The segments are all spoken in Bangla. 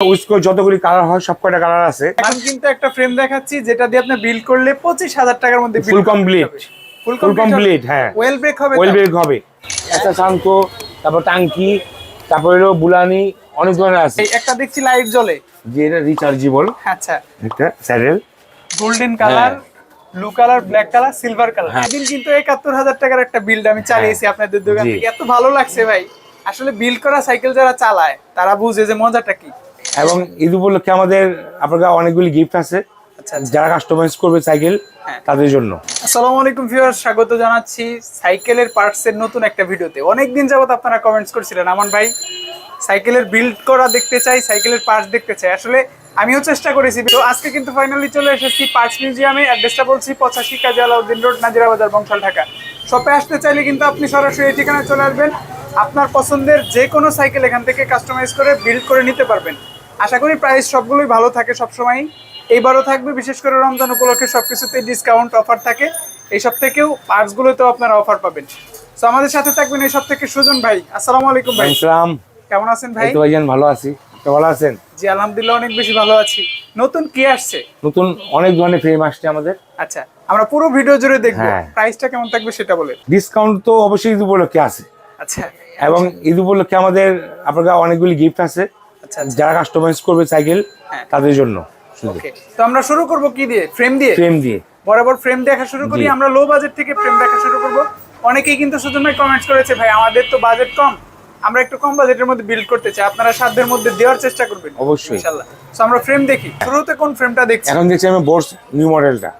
উইস্কো যতগুলি কালার হয় সব কয়টা কালার আছে? এখন কিন্তু একটা ফ্রেম দেখাচ্ছি যেটা দিয়ে আপনি বিল্ড করলে পঁচিশ হাজার টাকার মধ্যে full complete full full complete হ্যাঁ। ওয়েল ব্রেক হবে ওয়েল ব্রেক হবে। একটা শাঙ্কো তারপর টাঙ্কি তারপর হলো বুলানি অনেক ধরনের আছে। একটা দেখছি লাইট জ্বলে। যে এটা রিচার্জেবল আচ্ছা। একটা saddle. Golden colour blue colour black colour silver colour হ্যাঁ। কিন্তু একাত্তর হাজার টাকার একটা বিল্ড আমি চালিয়েছি আপনাদের দোকান থেকে। এত ভালো লাগছে ভাই। আসলে বিল্ড করা সাইকেল যারা চালায় তারা বুঝে যে মজাটা কি। এবং ঈদ উপলক্ষে আমাদের আপনার অনেকগুলি গিফট আছে। আচ্ছা যারা কাস্টমাইজ করবে সাইকেল হ্যাঁ। তাদের জন্য। আসসালামু আলাইকুম ভিউয়ার স্বাগত জানাচ্ছি সাইকেলের পার্টস এর নতুন একটা ভিডিওতে। অনেকদিন যাবত আপনারা কমেন্টস করছিলেন আমান ভাই সাইকেলের বিল্ড করা দেখতে চাই সাইকেলের পার্টস দেখতে চাই। আসলে আমিও চেষ্টা করেছি। তো আজকে কিন্তু ফাইনালি চলে এসেছি পার্টস মিউজিয়ামে অ্যাড্রেসটা বলছি পঁচাশি কাজী আলাউদ্দিন রোড নাজিরা বাজার বংশাল ঢাকা। শপে আসতে চাইলে কিন্তু আপনি সরাসরি এই ঠিকানায় চলে আসবেন। আপনার পছন্দের যে কোনো সাইকেল এখান থেকে কাস্টমাইজ করে বিল্ড করে নিতে পারবেন। আশা করি প্রাইস সবগুলোই ভালো থাকে সবসময় এইবারও থাকবে বিশেষ করে রমজান উপলক্ষে সবকিছুতেই ডিসকাউন্ট অফার থাকে। এইসব থেকেও পার্টসগুলোতেও আপনারা অফার পাবেন। তো আমাদের সাথে থাকবেন এই সব থেকে সুজন ভাই। আসসালামু আলাইকুম ভাই। ইসলাম কেমন আছেন ভাই? তো ভাইজান ভালো আছি। আপনি ভালো আছেন? জি আলহামদুলিল্লাহ অনেক বেশি ভালো আছি। নতুন কি আসছে? নতুন অনেক ধরনের ফ্রেম আসছে আমাদের। আচ্ছা আমরা পুরো ভিডিও জুড়ে দেখব। হ্যাঁ। প্রাইসটা কেমন থাকবে সেটা বলে ডিসকাউন্ট তো অবশ্যই ঈদ উপলক্ষে আছে। আচ্ছা। এবং ঈদ উপলক্ষে আমাদের আপনার অনেকগুলি গিফট আছে। যারা কাস্টমাইজ করবে সাইকেল হ্যাঁ। তাদের জন্য তো আমরা শুরু করব কি দিয়ে? ফ্রেম দিয়ে? ফ্রেম দিয়ে। বরাবর ফ্রেম দেখা শুরু করি আমরা লো বাজেট থেকে ফ্রেম দেখা শুরু করব। অনেকেই কিন্তু সুজন ভাই কমেন্টস করেছে ভাই আমাদের তো বাজেট কম আমরা একটু কম বাজেটের মধ্যে বিল্ড করতে চাই আপনারা সাধ্যের মধ্যে দেওয়ার চেষ্টা করবেন। অবশ্যই। ইনশাআল্লাহ তো আমরা ফ্রেম দেখি। শুরুতে কোন ফ্রেমটা দেখছি? এখন দেখছি আমি বোর্স নিউ মডেলটা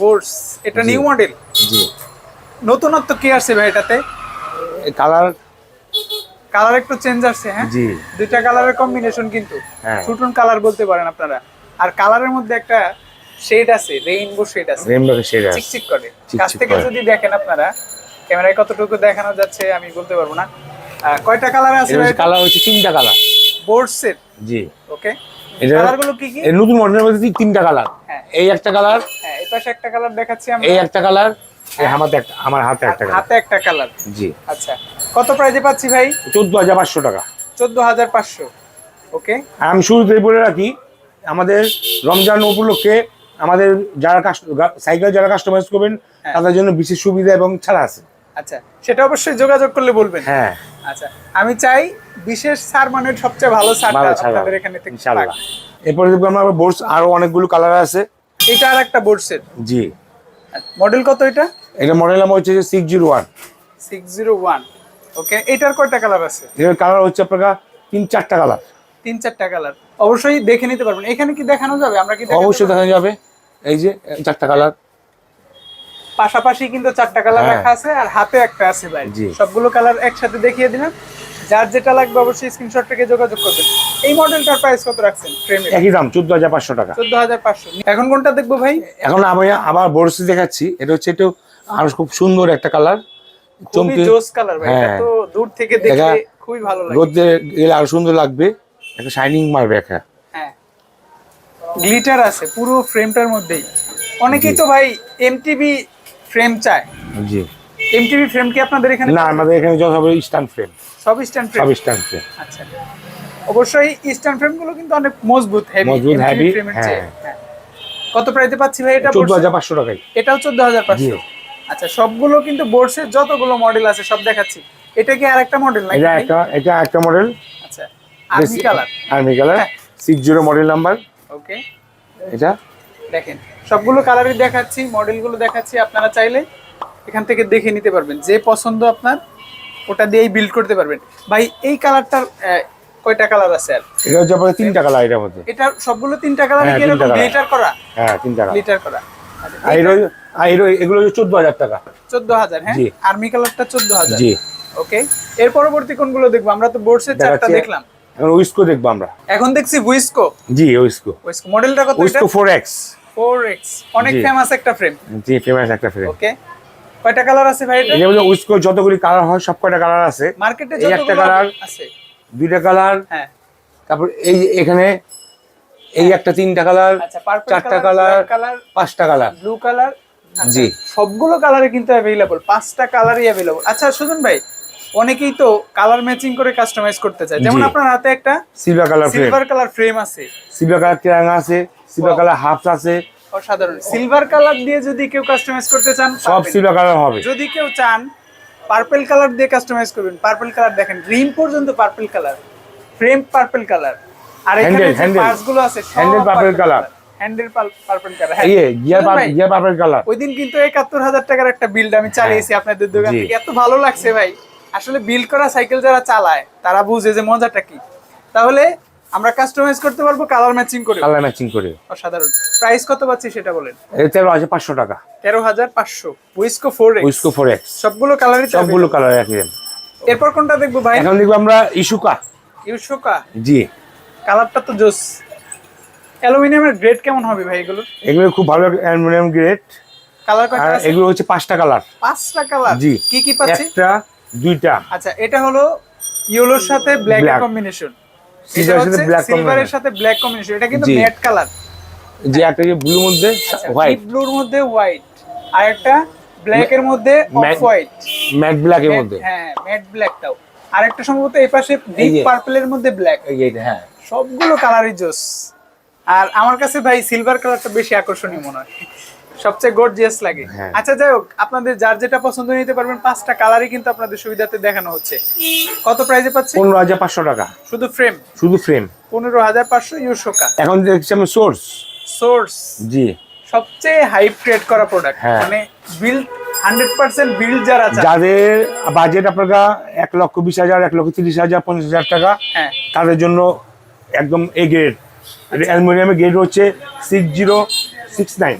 বোর্স এটা নিউ মডেল জি। নতুনত্ব কি আসছে ভাই এটাতে? কালার কালার একটু চেঞ্জ আসছে হ্যাঁ? জি। দুইটা কালারের কম্বিনেশন কিন্তু। হ্যাঁ। ফুটুন কালার বলতে পারেন আপনারা। আর কালারের মধ্যে একটা শেড আছে রেইনবো শেড আছে। রেমডো সেটা চিকচিক করে। কাছ থেকে যদি দেখেন আপনারা ক্যামেরায় কতটুকু দেখানো যাচ্ছে আমি বলতে পারব না। কয়টা কালার আছে কালার হচ্ছে তিনটা কালার। বোর্ড সেট জি। ওকে কালারগুলো কি কি? এই নতুন মডেলের মধ্যে তিনটা কালার। হ্যাঁ। এই একটা কালার হ্যাঁ এই পাশে একটা কালার দেখাচ্ছি আমরা। এই একটা কালার এই হাতে একটা আমার হাতে একটা কালার। হাতে একটা কালার। জি। আচ্ছা। কত প্রাইজে পাচ্ছি ভাই? চোদ্দ হাজার পাঁচশো টাকা। চোদ্দ হাজার পাঁচশো। ওকে আমি শুরুতে বলে রাখি আমাদের রমজান উপলক্ষে আমাদের যারা সাইকেল যারা কাস্টমাইজ করবেন হ্যাঁ। তাদের জন্য বিশেষ সুবিধা এবং ছাড় আছে। আচ্ছা সেটা অবশ্যই যোগাযোগ করলে বলবেন। হ্যাঁ। আচ্ছা আমি চাই বিশেষ সার মানে সবচেয়ে ভালো সার আপনাদের এখানে থেকে ইনশাআল্লাহ। এরপরে দেখব আমরা বোর্ডস আরও অনেকগুলো কালার আছে। এটা আর একটা বোর্ডসের জি। মডেল কত এটা? এটা মডেল আমার হচ্ছে 601 601 ওকে এটার কয়টা কালার আছে? এটার কালার হচ্ছে আপনার তিন চারটা কালার। তিন চারটা কালার। অবশ্যই দেখে নিতে পারবেন। এখানে কি দেখানো যাবে? আমরা কি অবশ্যই পারব? দেখা যাবে। এই যে চারটা কালার। পাশাপাশি কিন্তু চারটা কালার হ্যাঁ। রাখা আছে আর হাতে একটা আছে ভাই। সবগুলো কালার একসাথে দেখিয়ে দিলাম। যার যেটা লাগবে অবশ্যই স্ক্রিনশট থেকে যোগাযোগ করবেন। এই মডেলটার প্রাইস কত রাখছেন? ফ্রেমে একই দাম চোদ্দ হাজার পাঁচশো টাকা। চোদ্দ হাজার পাঁচশো। এখন কোনটা দেখব ভাই? এখন আমি আবার বোর্ডস দেখাচ্ছি। এটা হচ্ছে একটু আরও খুব সুন্দর একটা কালার। চমকে কালার ভাই এটা হ্যাঁ। তো দূর থেকে দেখে খুবই ভালো লাগে। রোদে গেলে আরও সুন্দর লাগবে। একটা শাইনিং মারবে একটা। হ্যাঁ। গ্লিটার আছে পুরো ফ্রেমটার মধ্যেই। অনেকেই তো ভাই এমটিভি ফ্রেম চায়। জি। এমটিভি ফ্রেম কি আপনাদের এখানে? না আমাদের এখানে হবে স্ট্যান্ড ফ্রেম সব স্ট্যান্ড ফ্রেম সব স্ট্যান্ড ফ্রেম আচ্ছা। অবশ্যই স্ট্যান্ড ফ্রেমগুলো কিন্তু অনেক মজবুত হেভি মজবুত, heavy, হ্যাঁ। হ্যাঁ। কত প্রাইতে পাচ্ছি ভাই এটা চোদ্দ Bose? হাজার পাঁচশো টাকায়। এটাও চোদ্দ হাজার পাঁচশো। জি। আচ্ছা সবগুলো কিন্তু বোর্ডসের যতগুলো মডেল আছে সব দেখাচ্ছি। এটা কি আর একটা মডেল নাকি এটা একটা এটা একটা মডেল আচ্ছা আর্মি কালার আর্মি কালার হ্যাঁ। Six zero model number okay এটা। দেখেন সবগুলো কালারই দেখাচ্ছি মডেলগুলো দেখাচ্ছি আপনারা চাইলে এখান থেকে দেখে নিতে পারবেন। যে পছন্দ আপনার ওটা দিয়েই বিল্ড করতে পারবেন। ভাই এই কালারটার কয়টা কালার আছে আর? এটা হচ্ছে তিনটা কালার এটার মধ্যে এটা সবগুলো তিনটা কালার হ্যাঁ, কি এরকম গ্লিটার করা? হ্যাঁ তিনটা কালার গ্লিটার করা। আর এর এগুলো হচ্ছে চোদ্দ হাজার টাকা। চোদ্দ হাজার হ্যাঁ? আর্মি কালারটা চোদ্দ হাজার। জি। ওকে এর পরবর্তী কোনগুলো দেখব? আমরা তো বোর্ডসের চারটা দেখলাম। এখন উইস্কো দেখব আমরা। এখন দেখছি হুইস্কো জি উইস্কো হুইস্কো মডেলটা কত উইস্কো ফোর এক্স 4x অনেক ফেমাস একটা ফ্রেম জি ফেমাস একটা ফ্রেম ওকে কয়টা কালার আছে ভাই এটা? উইস্কো যতগুলি কালার হয় সব কয়টা কালার আছে? মার্কেটে এই একটা কালার আছে। দুইটা কালার হ্যাঁ। তারপর এই এখানে এই একটা তিনটা কালার আচ্ছা চারটা কালার পাঁচটা কালার। ব্লু কালার জি। সবগুলো কালারে কিন্তু অ্যাভেলেবল পাঁচটা কালারই অ্যাভেলেবল আচ্ছা সুজন ভাই অনেকেই তো কালার ম্যাচিং করে কাস্টমাইজ করতে চায়। যেমন আপনার হাতে একটা silver colour silver colour frame আছে। সিলভার কালার ট্রায়াঙ্গা আছে সিলভার কালার হাফস আছে। অসাধারণ। সিলভার কালার দিয়ে যদি কেউ কাস্টমাইজ করতে চান সব। সিলভার কালার হবে। যদি কেউ চান পার্পল কালার দিয়ে কাস্টমাইজ করবেন। পার্পল কালার দেখেন রিম পর্যন্ত purple colour frame purple colour আর. গুলো আছে purple color. Handle purple colour ইয়ে গিয়ার গিয়ার পার্পল কালার ওই দিন কিন্তু একাত্তর হাজার টাকার একটা বিল্ড আমি চালিয়েছি আপনাদের দোকান থেকে। এত ভালো লাগছে ভাই। আসলে বিল্ড করা সাইকেল যারা চালায় তারা বুঝে যে মজাটা কি। তাহলে আমরা কাস্টমাইজ করতে পারব কালার ম্যাচিং করে কালার ম্যাচিং করে অসাধারণ। প্রাইস কত পাচ্ছি সেটা বলেন? তেরো আছে পাঁচশো টাকা। তেরো হাজার পাঁচশো। উইস্কো ফোর উইস্কো ফোর এক্স সবগুলো কালারই সবগুলো কালার একই এরপর কোনটা দেখব ভাই? এখন দেখব আমরা ইস্যুকা ইউশোকা জি। কালারটা তো জোস। অ্যালুমিনিয়ামের গ্রেড কেমন হবে ভাই এগুলো এগুলো খুব ভালো অ্যালুমিনিয়াম গ্রেড কালার কয়টা আছে? এগুলো হচ্ছে পাঁচটা কালার পাঁচটা কালার জি। কি কি পাচ্ছি? একটা দুইটা। আচ্ছা এটা হলো ইয়েলোর সাথে ব্ল্যাক. কম্বিনেশন এর সাথে black সিলভারের সাথে ব্ল্যাক কম্বিনেশন এটা কিন্তু ম্যাট কালার যে একটা যে ব্লু মধ্যে হোয়াইট ব্লুর মধ্যে হোয়াইট আর একটা ব্ল্যাক এর মধ্যে অফ হোয়াইট ম্যাট ব্ল্যাক এর মধ্যে। হ্যাঁ ম্যাট ব্ল্যাকটাও আর একটা সম্ভবত এই পাশে ডিপ যে। পার্পলের মধ্যে ব্ল্যাক এই যে এটা, হ্যাঁ। সবগুলো কালারই জোস। আর আমার কাছে ভাই সিলভার কালারটা বেশি আকর্ষণীয় মনে হয়। সবচেয়ে গর্জিয়াস লাগে। হ্যাঁ। আচ্ছা যাই হোক আপনাদের যার যেটা পছন্দ নিতে পারবেন পাঁচটা কালারই কিন্তু আপনাদের সুবিধাতে দেখানো হচ্ছে। কত প্রাইসে পাচ্ছে পনেরো হাজার পাঁচশো টাকা। শুধু ফ্রেম শুধু ফ্রেম পনেরো হাজার পাঁচশো ইউশোকা এখন দেখছি আমি সোর্স সোর্স জি। সবচেয়ে হাই ক্রিয়েট করা প্রোডাক্ট হ্যাঁ। মানে বিল্ড হান্ড্রেড পার্সেন্ট বিল্ড যারা যাদের বাজেট আপনার এক লক্ষ বিশ হাজার এক লক্ষ তিরিশ হাজার পঞ্চাশ হাজার টাকা হ্যাঁ। তাদের জন্য একদম এ গ্রেড অ্যালুমিনিয়ামের গ্রেড হচ্ছে six zero six nine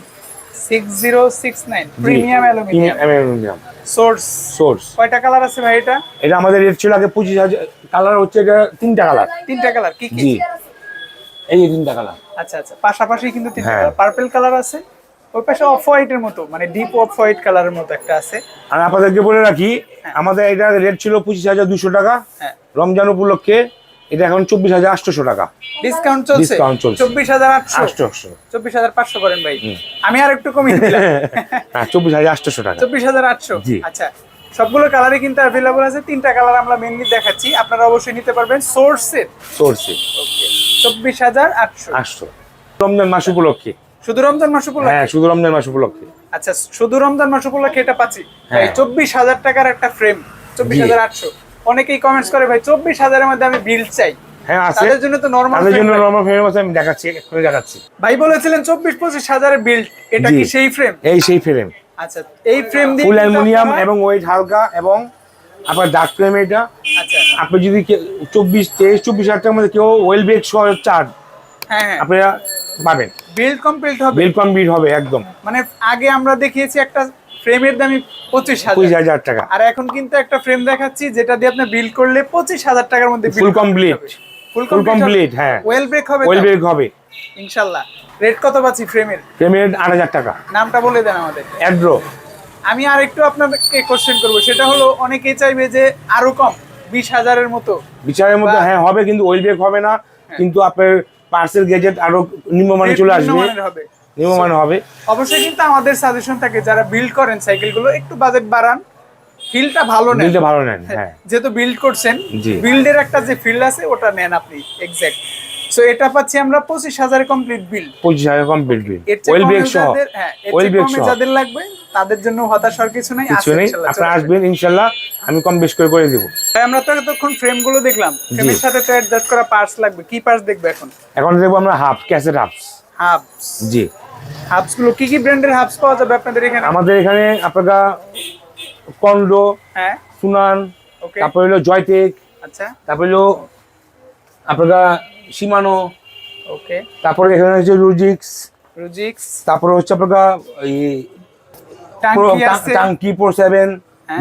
six zero six nine premium aluminium source source কয়টা কালার আছে ভাই এটা? এটা আমাদের রেট ছিল আগে পঁচিশ হাজার কালার হচ্ছে এটা তিনটা কালার তিনটা কালার কি কি? এই তিনটা কালার আচ্ছা আচ্ছা। পাশাপাশি কিন্তু তিনটা হ্যাঁ। কালার পার্পল কালার আছে। ওই পাশে অফ হোয়াইটের মতো মানে ডিপ অফ হোয়াইট কালারের মতো একটা আছে। আর আপনাদেরকে বলে রাখি আমাদের এটা রেট ছিল পঁচিশ হাজার দুশো টাকা। হ্যাঁ। রমজান উপলক্ষে এটা এখন চব্বিশ হাজার আটশোশো টাকা। ডিসকাউন্ট চলছে? Discount চলছে। চব্বিশ হাজার আটশো? আটশোশো। চব্বিশ হাজার পাঁচশো করেন ভাই। আমি আর একটু কমিয়ে দিলাম। হ্যাঁ চব্বিশ হাজার আটশোশো টাকা। চব্বিশ হাজার আটশো? আচ্ছা সবগুলো কালারই কিন্তু অ্যাভেলেবল আছে। তিনটা কালার আমরা মেনলি দেখাচ্ছি। আপনারা অবশ্যই নিতে পারবেন সোর্সের চব্বিশ হাজার আটশো। আটশো। রমজান মাস উপলক্ষে। শুধু রমজান মাস উপলক্ষে? হ্যাঁ শুধু রমজান মাস উপলক্ষে। আচ্ছা শুধু রমজান মাস উপলক্ষে এটা পাচ্ছি। হ্যাঁ। চব্বিশ হাজার টাকার একটা ফ্রেম চব্বিশ হাজার আটশো। অনেকেই কমেন্টস করে ভাই চব্বিশ হাজারের মধ্যে আমি বিল চাই। হ্যাঁ আছে। তাদের জন্য তো নর্মাল তাদের জন্য নর্মাল ফ্রেম আছে আমি দেখাচ্ছি এক্ষুনি দেখাচ্ছি। ভাই বলেছিলেন চব্বিশ পঁচিশ হাজারের বিল্ড এটা কি সেই ফ্রেম এই সেই ফ্রেম আচ্ছা এই ফ্রেম দিয়ে ফুল অ্যালুমিনিয়াম এবং ওয়েট হালকা এবং আপনার ডার্ক ফ্রেম এটা। আচ্ছা। আপনি যদি হাজার টাকার মধ্যে কেউ ওয়েল ব্রেক সহ চার্জ হ্যাঁ হ্যাঁ। আপনারা পাবেন। বিল্ড কমপ্লিট হবে। বিল কমপ্লিট হবে একদম। মানে আগে আমরা দেখিয়েছি একটা ফ্রেমের দামই পঁচিশ হাজার। টাকা। আর এখন কিন্তু একটা ফ্রেম দেখাচ্ছি যেটা দিয়ে আপনি বিল করলে পঁচিশ হাজার টাকার মধ্যে ফুল কমপ্লিট ফুল কমপ্লিট হ্যাঁ। ওয়েল ব্রেক হবে ওয়েল ব্রেক হবে। ইনশাল্লাহ। রেট কত পাচ্ছি ফ্রেমের? পেমেন্ট আট হাজার টাকা। নামটা বলে দেন আমাদের। অ্যাড্রো আমি আর একটু আপনাকে কোশ্চেন করব। সেটা হলো অনেকেই চাইবে যে আরও কম বিশ হাজারের মতো। বিচারের মধ্যে বা- হ্যাঁ হবে কিন্তু ওয়েল ব্রেক হবে না। কিন্তু আপনার পার্সেল গেজেট আরও নিম্নমানে চলে আসবে। নিম্নমানের হবে। অবশ্যই কিন্তু আমাদের সাজেশন থাকে যারা বিল্ড করেন সাইকেলগুলো একটু বাজেট বাড়ান। ফিলটা ভালো নেন। বিলটা ভালো নেন হ্যাঁ যেহেতু বিল্ড করছেন। বিল্ডের একটা যে ফিল্ড আছে ওটা নেন আপনি এক্স্যাক্ট সো এটা পাচ্ছি আমরা পঁচিশ হাজার কমপ্লিট বিল পঁচিশ হাজার কমপ্লিট বিল ওয়েল ব্রেক সহ। হ্যাঁ ওয়েল ব্রেক সহ। যাদের লাগবে তাদের জন্য হতাশার কিছু নাই কিছু নেই আপনারা আসবেন। ইনশাল্লাহ আমি কম বেশ করে করে দিব। ভাই, আমরা তো এতক্ষণ ফ্রেমগুলো দেখলাম ফ্রেমের সাথে তো অ্যাডজাস্ট করা পার্টস লাগবে কি পার্টস দেখবে এখন? এখন দেখব আমরা হাফ ক্যাসেট হাফস হাবস জি। হাবসগুলো কি কি ব্র্যান্ডের হাবস পাওয়া যাবে আপনাদের এখানে? আমাদের এখানে আপনারা কন্ডো হ্যাঁ। সুনান ওকে তারপর হলো জয়টেক আচ্ছা। তারপর হলো আপনারা সীমানো ওকে তারপরে এখানে হচ্ছে রুজিক্স রুজিক্স। তারপরে হচ্ছে আপনারা এই টাঙ্কি প্রো সেভেন।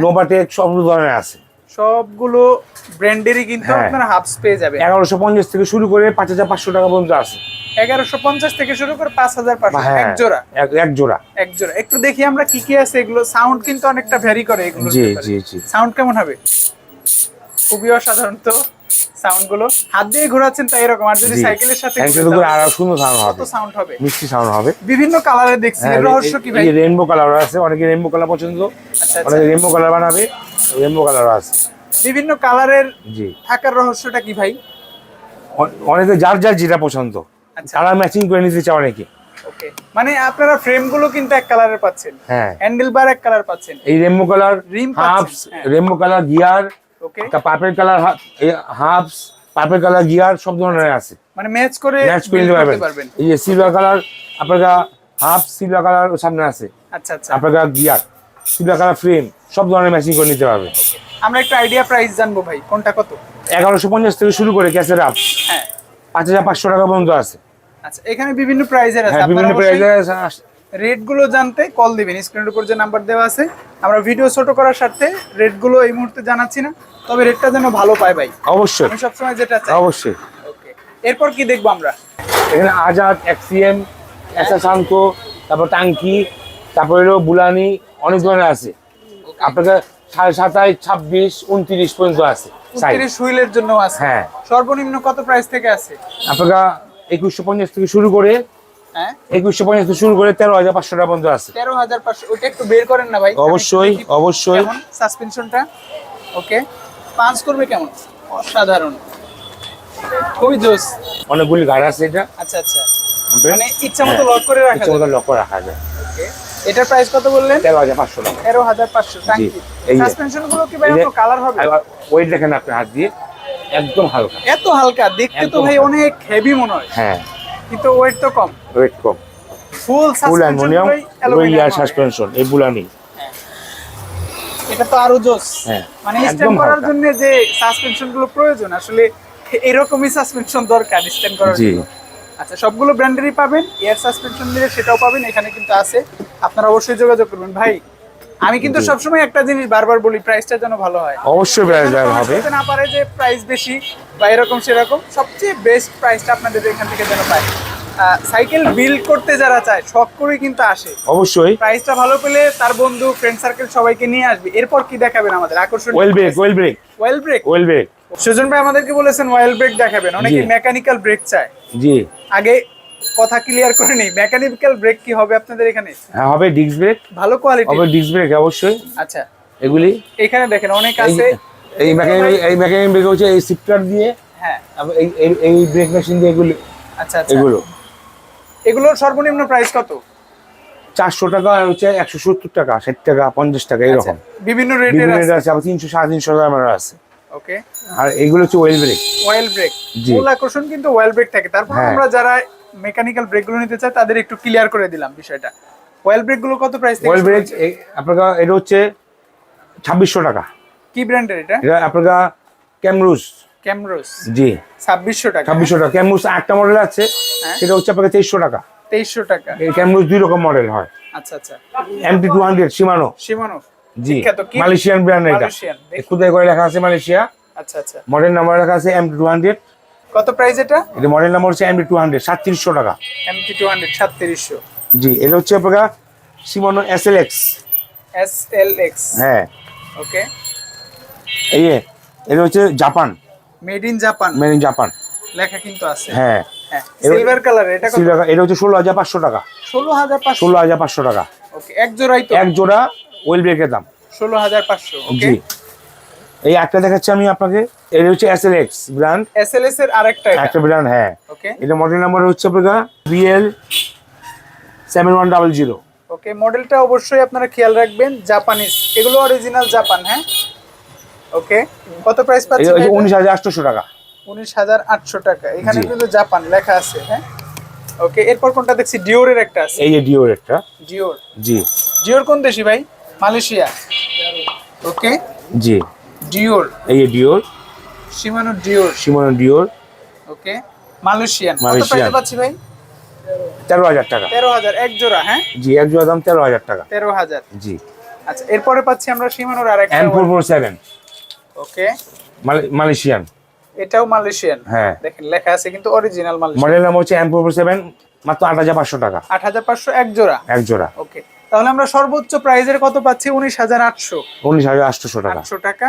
নোভাটেক সব ধরনের আছে। সবগুলো ব্র্যান্ডেরই কিন্তু হ্যাঁ। আপনারা হাফস পেয়ে যাবেন। এগারোশো পঞ্চাশ থেকে শুরু করে পাঁচ হাজার পাঁচশো টাকা পর্যন্ত আছে। এগারোশো পঞ্চাশ থেকে শুরু করে পাঁচ হাজার পাঁচশো হ্যাঁ এক জোড়া। এক- এক জোড়া। এক জোড়া। একটু দেখি আমরা কি কি আছে এগুলো। সাউন্ড কিন্তু অনেকটা ভ্যারি করে এগুলো জি জি জি। সাউন্ড কেমন হবে? খুবই অসাধারণ তো। সাউন্ডগুলো হাত দিয়ে ঘোরাচ্ছেন তাই এরকম আর যদি সাইকেলের সাথে আরও সুন্দর সাউন্ড হবে। সাউন্ড হবে। মিষ্টি সাউন্ড হবে। বিভিন্ন কালারে দেখছি এর রহস্য কি ভাই? রেনবো কালার আছে অনেকে রেনবো কালার পছন্দ। আচ্ছা আচ্ছা। অনেকে রেনবো কালার বানাবে রেনবো কালার আছে। বিভিন্ন কালারের জি। থাকার রহস্যটা কি ভাই? অনেকে যার যার যেটা পছন্দ আচ্ছা। কালার ম্যাচিং করে নিতে চায় অনেকে। মানে আপনারা ফ্রেমগুলো কিন্তু এক কালারের পাচ্ছেন। হ্যাঁ। হ্যান্ডেল বার এক কালার পাচ্ছেন। এই রেমবো কালার রিম হাফস হ্যাঁ। Rainbow colour gear okay purple colour hubs purple colour gear সব ধরনের আছে। মানে ম্যাচ করে ম্যাচ করে নিতে পারবেন। এই যে সিলভার কালার আপনার হাফ সিলভার কালার সামনে আছে। আচ্ছা আচ্ছা। আপনার গিয়ার সিলভার কালার ফ্রেম সব ধরনের ম্যাচিং করে নিতে পারবেন। আমরা একটা আইডিয়া প্রাইস জানব ভাই কোনটা কত? এগারোশো পঞ্চাশ থেকে শুরু করে ক্যাসের আপ হ্যাঁ। পাঁচ হাজার পাঁচশো টাকা পর্যন্ত আছে। আচ্ছা এখানে বিভিন্ন প্রাইজের আছে। হ্যাঁ বিভিন্ন প্রাইজে রেটগুলো জানতে কল দিবেন। স্ক্রিনের উপর যে নাম্বার দেওয়া আছে আমরা ভিডিও ছোট করার স্বার্থে রেটগুলো এই মুহূর্তে জানাচ্ছি না তবে রেটটা যেন ভালো পাই ভাই। অবশ্যই। আমি সবসময় যেটা চাই। অবশ্যই। ওকে এরপর কি দেখব আমরা? এখানে আজাদ এক্সিএম এসা শান্ত তারপর টাঙ্কি তারপর হলো বুলানি অনেক ধরনের আছে। আপনাকে সাড়ে সাতাশ ছাব্বিশ উনত্রিশ পর্যন্ত আছে। উনত্রিশ হুইলের জন্য আছে। হ্যাঁ। সর্বনিম্ন কত প্রাইস থেকে আছে? আপনাকে একুশশো পঞ্চাশ থেকে শুরু করে একুশশো পঞ্চাশ শুরু করে তেরো হাজার পাঁচশো টাকা পর্যন্ত আছে। তেরো হাজার পাঁচশো ওইটা একটু বের করেন না ভাই অবশ্যই অবশ্যই। সাসপেনশনটা। ওকে পাঁচ করবে কেমন? অসাধারণ। খুবই জোস। অনেকগুলি গাড়ি আছে এটা। আচ্ছা আচ্ছা। মানে ইচ্ছা মতো লক করে রাখা ইচ্ছে যায় এটার প্রাইস কত বললেন? টাকা। সাসপেনশনগুলো কি ভাই কালার হবে? ওয়েট দেখেন আপনার হাত দিয়ে একদম হালকা। এত হালকা দেখতে তো ভাই অনেক হেভি মনে হয়। হ্যাঁ। কিন্তু ওয়েট তো কম। কম। ফুল ফুল অ্যালমোনিয়াম ইয়ার সাসপেনশন এই বুলানি। এটা তো আরও জোস। হ্যাঁ, মানে স্ট্যান্ড করার জন্য যে সাসপেনশনগুলো প্রয়োজন আসলে এরকমই সাসপেনশন দরকার স্ট্যান্ড করার জন্য। আচ্ছা সবগুলো ব্র্যান্ডেরই পাবেন এয়ার সাসপেনশন সেটাও পাবেন এখানে কিন্তু আছে। আপনারা অবশ্যই যোগাযোগ করবেন। ভাই আমি কিন্তু সবসময় একটা জিনিস বারবার বলি প্রাইসটা যেন ভালো হয়। অবশ্যই হবে। না পারে যে প্রাইস বেশি বা এরকম সেরকম সবচেয়ে বেস্ট প্রাইসটা আপনাদের এখান থেকে যেন পায়। সাইকেল বিল্ড করতে যারা চায় শখ করেই কিন্তু আসে। অবশ্যই। প্রাইসটা ভালো পেলে তার বন্ধু ফ্রেন্ড সার্কেল সবাইকে নিয়ে আসবে। এরপর কি দেখাবেন আমাদের? আকর্ষণ oil brake oil brake oil brake oil brake Sujon ভাই আমাদেরকে বলেছেন ওয়েল ব্রেক দেখাবেন। অনেকে মেকানিক্যাল ব্রেক চায়। জি। আগে কথা ক্লিয়ার করে নেই। মেকানিক্যাল ব্রেক কি হবে আপনাদের এখানে? হ্যাঁ হবে ডিস্ক ব্রেক ভালো কোয়ালিটি হবে ডিস্ক ব্রেক অবশ্যই। আচ্ছা। এগুলি? এখানে দেখেন অনেক আছে। এই মেকানিক এই মেকানিক ব্রেক হচ্ছে এই শিফটার দিয়ে। হ্যাঁ। এই- এই ব্রেক মেশিন দিয়ে এগুলি আচ্ছা আচ্ছা। এগুলো। এগুলোর সর্বনিম্ন প্রাইস কত? চারশো টাকা হচ্ছে একশো সত্তর টাকা ষাট টাকা পঞ্চাশ টাকা আচ্ছা, এরকম। বিভিন্ন রেট আছে। আবার তিনশো সাড়ে তিনশো টাকা আছে। ওকে আর এগুলো হচ্ছে ওয়েল ব্রেক ওয়েল ব্রেক। মূল আকর্ষণ কিন্তু ওয়েল ব্রেক থাকে। তারপর হ্যাঁ। আমরা যারা মেকানিক্যাল ব্রেকগুলো নিতে চাই তাদের একটু ক্লিয়ার করে দিলাম বিষয়টা। ওয়েল ব্রেকগুলো কত প্রাইস ওয়েল ব্রেক আপনার এটা হচ্ছে ছাব্বিশশো টাকা। কি ব্র্যান্ডের এটা? এটা আপনার ক্যামরুস ক্যামরোস জি। ছাব্বিশশো টাকা। ছাব্বিশশো টাকা। ক্যামরুস একটা মডেল আছে। সেটা হচ্ছে আপনাকে তেইশশো টাকা। তেইশশো টাকা। এই ক্যামরুস দুই রকম মডেল হয়। আচ্ছা আচ্ছা। MT two hundred Shimano Shimano জি। মালয়েশিয়ান ব্র্যান্ড এটা। খুদাই করে লেখা আছে মালয়েশিয়া আচ্ছা আচ্ছা। মডেল নাম্বার লেখা আছে এমটি টু হান্ড্রেড কত প্রাইস এটা? এটা মডেল নাম্বার হচ্ছে এমটি টু হান্ড্রেড সাতত্রিশশো টাকা। এমটি টু হান্ড্রেড সাতত্রিশশো। জি এটা হচ্ছে আপনার Shimano S L X S L X হ্যাঁ। ওকে এই এটা হচ্ছে Japan made in Japan made in Japan লেখা কিন্তু আছে। হ্যাঁ হ্যাঁ। সিলভার কালার এটা কত? এটা হচ্ছে ষোলো হাজার পাঁচশো টাকা। ষোলো হাজার পাঁচশো? ষোলো হাজার পাঁচশো টাকা। ওকে এক জোড়াই তো? এক জোড়া ওয়েল ব্রেকের দাম। ষোলো হাজার পাঁচশো ওকে? জি। এই একটা দেখাচ্ছি আমি আপনাকে। এটা হচ্ছে S L X brand S L S এর আরেকটা একটা ব্র্যান্ড হ্যাঁ। ওকে। এটা মডেল নাম্বার হচ্ছে আপনার BL seven one double zero okay মডেলটা অবশ্যই আপনারা খেয়াল রাখবেন জাপানিজ। এগুলো অরিজিনাল জাপান হ্যাঁ? ওকে কত প্রাইস পাচ্ছেন হচ্ছে উনিশ হাজার আটশোশো টাকা। উনিশ হাজার আটশো টাকা। এখানে কিন্তু জাপান লেখা আছে হ্যাঁ? ওকে এরপর কোনটা দেখছি? ডিওরের একটা আছে। এই যে ডিওর একটা। জিওর জি। জিওর কোন দেশি ভাই? মালয়েশিয়া। ওকে জি। ডিওর। এই যে Deore. Deore. Deore. Okay Malaysian. কত প্রাইসে পাচ্ছি ভাই? তেরো হাজার টাকা। তেরো হাজার এক জোড়া হ্যাঁ? জি এক জোড়া দাম তেরো হাজার টাকা। তেরো হাজার। জি। আচ্ছা এরপরে পাচ্ছি আমরা সীমানোর আর একটা M four four seven okay Malaysian. এটাও মালয়েশিয়ান। হ্যাঁ। দেখেন লেখা আছে কিন্তু অরিজিনাল মালয়েশিয়ান। মডেল নাম হচ্ছে এম ফোর সেভেন মাত্র আট হাজার পাঁচশো টাকা। আট হাজার পাঁচশো এক জোড়া? এক জোড়া। ওকে তাহলে আমরা সর্বোচ্চ প্রাইজের কত পাচ্ছি? উনিশ হাজার আটশো। উনিশ হাজার আটশোশো টাকা। আটশো টাকা।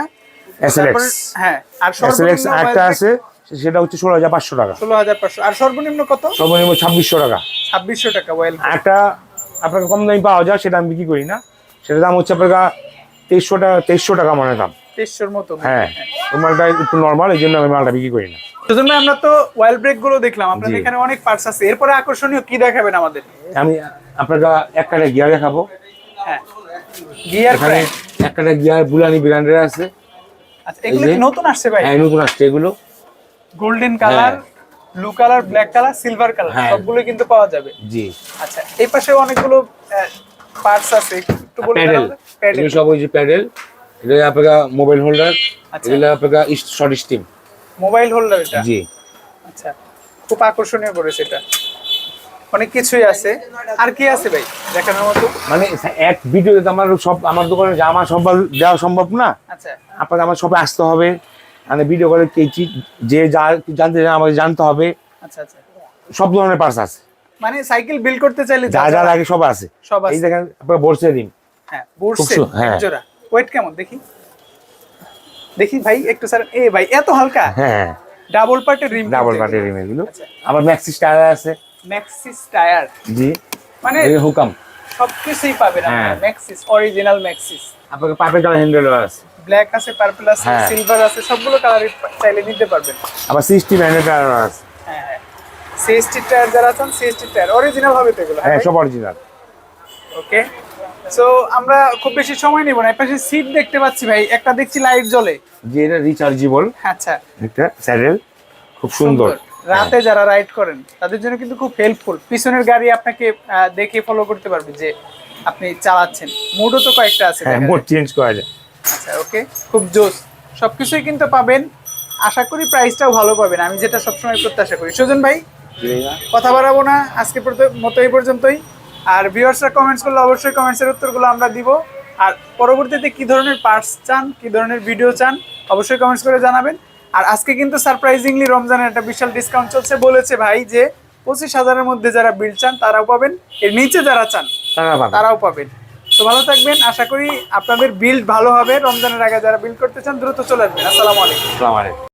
এস এল তারপরে এক্স হ্যাঁ আর সর্বনিম্ন একটা আছে সেটা হচ্ছে ষোলো হাজার পাঁচশো টাকা। ষোলো হাজার পাঁচশো। আর সর্বনিম্ন কত? সর্বনিম্ন ছাব্বিশশো টাকা। ছাব্বিশশো টাকা ওয়েল একটা আপনাকে কম দামি পাওয়া যায় সেটা আমি বিক্রি করি না। সেটার দাম হচ্ছে আপনার তেইশশো টাকা তেইশশো টাকা মনে দাম। তেইশশোর মতো হ্যাঁ মালটা একটু নর্মাল এই জন্য আমি মালটা বিক্রি করি না। সুজন ভাই আমরা তো ওয়েল ব্রেকগুলো দেখলাম। আপনাদের এখানে অনেক পার্টস আছে। এরপরে আকর্ষণীয় কি দেখাবেন আমাদের? আমি আপনাকে একটা গিয়ার দেখাবো। হ্যাঁ। গিয়ার এখানে একটা গিয়ার বুলানি ব্র্যান্ডের আছে। আচ্ছা এগুলো কি নতুন আসছে ভাই? হ্যাঁ নতুন আসছে এগুলো। Golden colour blue colour black colour silver colour. সবগুলো কিন্তু পাওয়া যাবে। জি। আচ্ছা এই পাশে অনেকগুলো পার্টস আছে। একটু বলে প্যাডেল সব ওই যে প্যাডেল এটা আপনাকে মোবাইল হোল্ডার। এগুলো আপনাকে শর্ট স্টিম মোবাইল হোল্ডার এটা? জি। আচ্ছা খুব আকর্ষণীয় করেছে এটা। অনেক কিছুই আছে। আর কি আছে ভাই দেখানোর মতো? মানে এক ভিডিওতে তো আমার সব আমার দোকানে জামা সব দেওয়া সম্ভব না। আচ্ছা। আপনাকে আমার সবে আসতে হবে। মানে ভিডিও করে কে কি- যে যা জানতে চায় আমাকে জানতে হবে। আচ্ছা আচ্ছা। সব ধরনের পার্স আছে। মানে সাইকেল বিল্ড করতে চাইলে যা যা লাগে সব আছে। সব আছে। এই দেখেন আপনার বলছে দিন হ্যাঁ সু- হ্যাঁ। জোড়া ওয়েট কেমন? দেখি। দেখি ভাই একটু স্যার এ ভাই এত হালকা? হ্যাঁ। ডাবল পার্টের রিম ডাবল পার্টের রিম এগুলো। আচ্ছা। আবার ম্যাক্সিস টায়ার আছে। ম্যাক্সিস টায়ার জি। মানে এই হুকাম। সবকিছুই পাবেন আপনারা। হ্যাঁ। ম্যাক্সিস অরিজিনাল ম্যাক্সিস আপনাকে পাপের কালার হ্যান্ডেল আছে। ব্ল্যাক আছে পার্পল আছে হ্যাঁ। সিলভার আছে সবগুলো কালারই চাইলে নিতে পারবেন। আবার সিক্সটি হ্যান্ডেল টায়ার আছে। হ্যাঁ হ্যাঁ। সিএসটি টায়ার যারা আছেন সিএসটি টায়ার অরিজিনাল হবে তো এগুলো হ্যাঁ সব অরিজিনাল ওকে সো আমরা খুব বেশি সময় নিব না। এপাশে সিট দেখতে পাচ্ছি ভাই। একটা দেখছি লাইট জ্বলে। যে এটা রিচার্জেবল আচ্ছা। একটা স্যাডেল। খুব সুন্দর। রাতে যারা রাইড করেন তাদের জন্য কিন্তু খুব হেল্পফুল পিছনের গাড়ি আপনাকে আহ, দেখে ফলো করতে পারবে যে আপনি চালাচ্ছেন। মুডও তো কয়েকটা আছে হ্যাঁ দেখা চেঞ্জ করা যায়। আচ্ছা ওকে খুব জোস সবকিছুই কিন্তু পাবেন। আশা করি প্রাইসটাও ভালো পাবেন। আমি যেটা সবসময় প্রত্যাশা করি। সুজন ভাই কথা বাড়াবো না। আজকে পর্যন্ত- মতো এই পর্যন্তই। আর ভিউয়ার্সরা কমেন্টস করলে অবশ্যই কমেন্টসের উত্তরগুলো আমরা দিব। আর পরবর্তীতে কি ধরনের পার্টস চান কি ধরনের ভিডিও চান অবশ্যই কমেন্টস করে জানাবেন। আর আজকে কিন্তু সারপ্রাইজিংলি রমজানের একটা বিশাল ডিসকাউন্ট চলছে বলেছে ভাই যে পঁচিশ হাজারের মধ্যে যারা বিল চান তারাও পাবেন। এর নিচে যারা চান তারা তারাও পাবেন। তো ভালো থাকবেন। আশা করি আপনাদের বিল্ড ভালো হবে। রমজানের আগে যারা বিল্ড করতে চান দ্রুত চলে আসবেন। আসসালামু আলাইকুম।